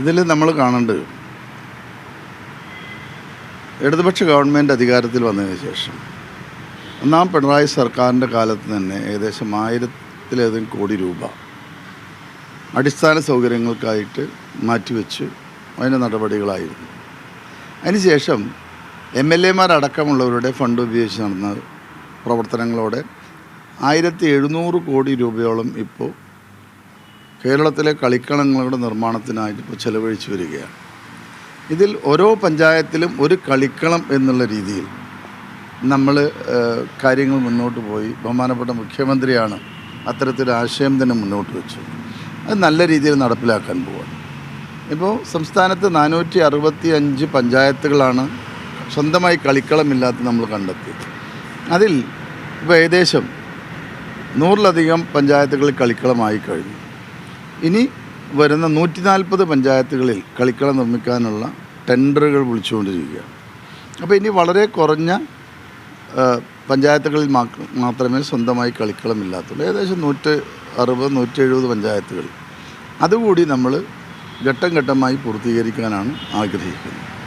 ഇതിൽ നമ്മൾ കാണേണ്ടത് ഇടതുപക്ഷ ഗവൺമെന്റ് അധികാരത്തിൽ വന്നതിന് ശേഷം ഒന്നാം പിണറായി സർക്കാരിന്റെ കാലത്ത് തന്നെ ഏകദേശം ആയിരത്തിലധികം കോടി രൂപ അടിസ്ഥാന സൗകര്യങ്ങൾക്കായിട്ട് മാറ്റിവെച്ച് അതിന്റെ നടപടികളായിരുന്നു. അതിനുശേഷം എം എൽ എമാരടക്കമുള്ളവരുടെ ഫണ്ട് ഉപയോഗിച്ച് നടന്ന പ്രവർത്തനങ്ങളോടെ ആയിരത്തി എഴുന്നൂറ് കോടി രൂപയോളം ഇപ്പോൾ കേരളത്തിലെ കളിക്കളങ്ങളുടെ നിർമ്മാണത്തിനായിട്ട് ഇപ്പോൾ ചെലവഴിച്ചു വരികയാണ്. ഇതിൽ ഓരോ പഞ്ചായത്തിലും ഒരു കളിക്കളം എന്നുള്ള രീതിയിൽ നമ്മൾ കാര്യങ്ങൾ മുന്നോട്ട് പോയി. ബഹുമാനപ്പെട്ട മുഖ്യമന്ത്രിയാണ് അത്തരത്തിലൊരു ആശയം തന്നെ മുന്നോട്ട് വെച്ചത്. അത് നല്ല രീതിയിൽ നടപ്പിലാക്കാൻ പോവാണ്. ഇപ്പോൾ സംസ്ഥാനത്ത് നാനൂറ്റി അറുപത്തി അഞ്ച് പഞ്ചായത്തുകളാണ് സ്വന്തമായി കളിക്കളമില്ലാത്ത നമ്മൾ കണ്ടെത്തി അതിൽ ഇപ്പോൾ ഏകദേശം നൂറിലധികം പഞ്ചായത്തുകളിൽ കളിക്കളമായി കഴിഞ്ഞു. ഇനി വരുന്ന നൂറ്റി നാൽപ്പത് പഞ്ചായത്തുകളിൽ കളിക്കളം നിർമ്മിക്കാനുള്ള ടെൻഡറുകൾ വിളിച്ചുകൊണ്ടിരിക്കുകയാണ്. അപ്പോൾ ഇനി വളരെ കുറഞ്ഞ പഞ്ചായത്തുകളിൽ മാത്രമേ സ്വന്തമായി കളിക്കളം ഇല്ലാത്തുള്ളൂ. ഏകദേശം നൂറ്റ് അറുപത് നൂറ്റി എഴുപത് പഞ്ചായത്തുകൾ. അതുകൂടി നമ്മൾ ഘട്ടം ഘട്ടമായി പൂർത്തീകരിക്കാനാണ് ആഗ്രഹിക്കുന്നത്.